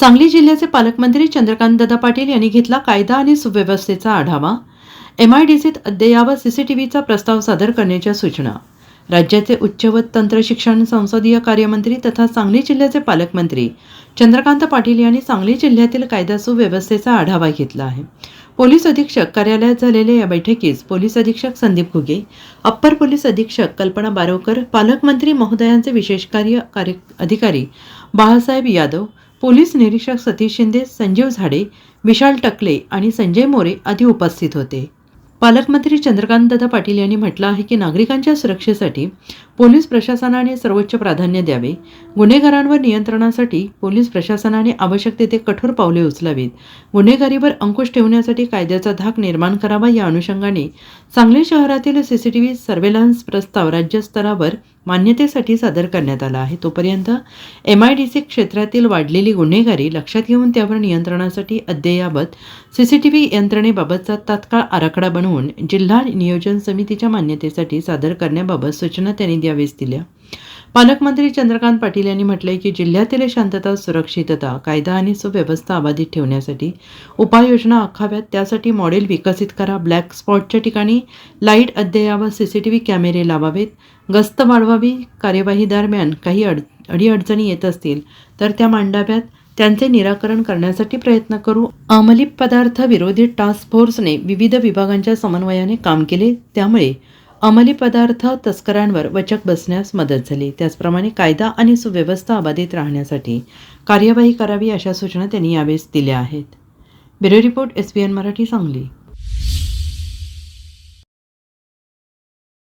सांगली जिल्ह्याचे पालकमंत्री चंद्रकांतदादा पाटील यांनी घेतला कायदा आणि सुव्यवस्थेचा आढावा. एमआयडीसीत अद्ययावत सीसीटीव्हीचा प्रस्ताव सादर करण्याच्या सूचना. राज्याचे उच्च व तंत्र शिक्षण संसदीय कार्यमंत्री तथा सांगली जिल्ह्याचे पालकमंत्री चंद्रकांत पाटील यांनी सांगली जिल्ह्यातील कायदा सुव्यवस्थेचा आढावा घेतला आहे. पोलीस अधीक्षक कार्यालयात झालेल्या या बैठकीस पोलीस अधीक्षक संदीप घुगे अप्पर पोलीस अधीक्षक कल्पना बारोकर पालकमंत्री महोदयांचे विशेष कार्य कार्य अधिकारी बाळासाहेब यादव पोलीस निरीक्षक सतीश शिंदे संजीव झाडे विशाल टकले आणि संजय मोरे आदी उपस्थित होते. पालकमंत्री चंद्रकांतदादा पाटील यांनी म्हटलं आहे की नागरिकांच्या सुरक्षेसाठी पोलीस प्रशासनाने सर्वोच्च प्राधान्य द्यावे. गुन्हेगारांवर नियंत्रणासाठी पोलीस प्रशासनाने आवश्यक तेथे कठोर पावले उचलावीत. गुन्हेगारीवर अंकुश ठेवण्यासाठी कायद्याचा धाक निर्माण करावा या अनुषंगाने सांगली शहरातील सीसीटीव्ही सर्वेलन्स प्रस्ताव राज्यस्तरावर मान्यतेसाठी सादर करण्यात आला आहे. तोपर्यंत एम आय डी सी क्षेत्रातील वाढलेली गुन्हेगारी लक्षात घेऊन त्यावर नियंत्रणासाठी अद्ययावत सीसीटीव्ही यंत्रणेबाबतचा तात्काळ आराखडा बनवून जिल्हा नियोजन समितीच्या मान्यतेसाठी सादर करण्याबाबत सूचना त्यांनी द्यावेच दिल्या. पालकमंत्री चंद्रकांत पाटील यांनी म्हटलंय की जिल्ह्यातील शांतता सुरक्षितता कायदा आणि सुव्यवस्था अबाधित ठेवण्यासाठी उपाययोजना आखाव्यात. त्यासाठी मॉडेल विकसित करा ब्लॅक स्पॉटच्या ठिकाणी लाइट अद्ययावत सीसीटीव्ही कॅमेरे लावावेत. गस्त वाढवावी कार्यवाही दरम्यान काही अड अडीअडचणी येत असतील तर त्या मांडाव्यात. त्यांचे निराकरण करण्यासाठी प्रयत्न करू. अंमली पदार्थ विरोधी टास्क फोर्सने विविध विभागांच्या समन्वयाने काम केले. त्यामुळे अंमली पदार्थ तस्करांवर वचक बसण्यास मदत झाली. त्याचप्रमाणे कायदा आणि सुव्यवस्था अबाधित राहण्यासाठी कार्यवाही करावी अशा सूचना त्यांनी यावेळेस दिल्या आहेत. Bureau report S B N Marathi Sangli.